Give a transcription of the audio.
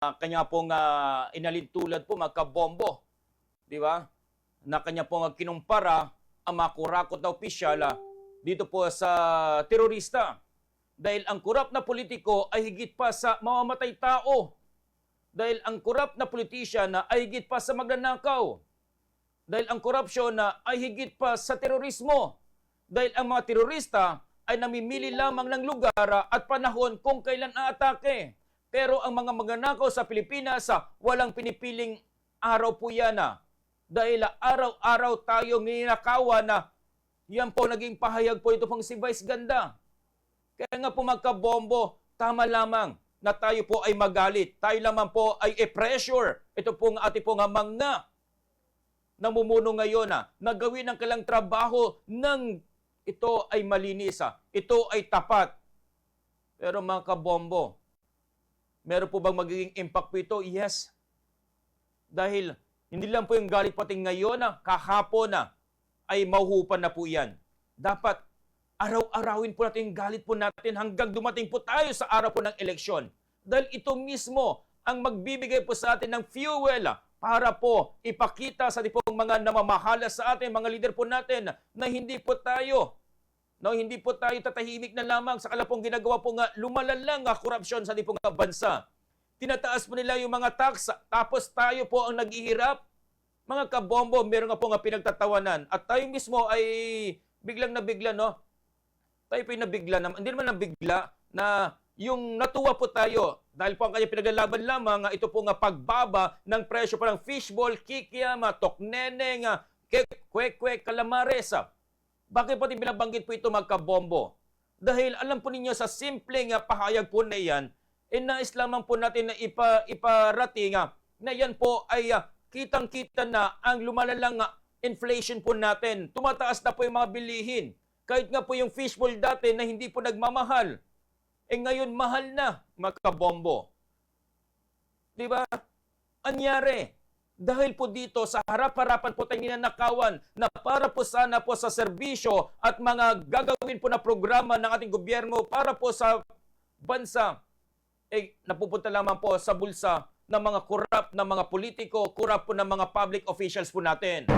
kanya pong uh, inalintulad po mga kabombo. Di ba? Na kanya pong uh, kinumpara ang mga kurakot na opisyal ah, dito po sa terorista. Dahil ang kurap na politiko ay higit pa sa mamamatay tao. Dahil ang kurap na politician na ay higit pa sa magnanakaw. Dahil ang korupsyon na ay higit pa sa terorismo. Dahil ang mga terorista ay namimili lamang ng lugar at panahon kung kailan aatake. Pero ang mga magnanakaw sa Pilipinas, ah, walang pinipiling araw po yan. ah. Dahil ah, araw-araw tayong ninakawan na yan po naging pahayag po ito pong si Vice Ganda. Kaya nga po magkabombo, tama lamang na tayo po ay magalit. Tayo lamang po ay i-pressure. Ito po nga ating po nga mga namumuno ngayon na nagawin ang kalang trabaho ng ito ay malinis, ito ay tapat. Pero mga kabombo, meron po bang magiging impact po ito? Yes. Dahil hindi lang po yung galit pating ngayon na kahapon na ay mahuhupan na po yan. Dapat araw-arawin po natin yung galit po natin hanggang dumating po tayo sa araw po ng eleksyon. Dahil ito mismo ang magbibigay po sa atin ng fuel para po ipakita sa ating mga namamahala sa atin, mga leader po natin, na hindi po tayo No, hindi po tayo tatahimik na lamang sa kalapong ginagawa po nga lumalan lang nga korupsyon sa ating pong bansa. Tinataas po nila yung mga tax, tapos tayo po ang naghihirap. Mga kabombo, meron nga po nga pinagtatawanan. At tayo mismo ay biglang nabigla, no? Tayo po yung nabigla, na, hindi naman nabigla, na yung natuwa po tayo dahil po ang kanyang pinaglalaban lamang ito po nga pagbaba ng presyo po ng fishball, kikiama, tokneneng, ah, kek, Bakit pati binabanggit po ito magkabombo? Dahil alam po ninyo sa simpleng pahayag po na yan, eh nais lamang po natin na ipa, iparating na yan po ay uh, kitang-kita na ang lumalalang uh, inflation po natin. Tumataas na po yung mga bilihin. Kahit nga po yung fishbowl dati na hindi po nagmamahal, eh ngayon mahal na, magkabombo. Di ba? Anyari, dahil po dito sa harap-harapan po tayong ninanakawan na para po sana po sa serbisyo at mga gagawin po na programa ng ating gobyerno para po sa bansa, eh napupunta lamang po sa bulsa ng mga korap ng mga politiko, korap po ng mga public officials po natin.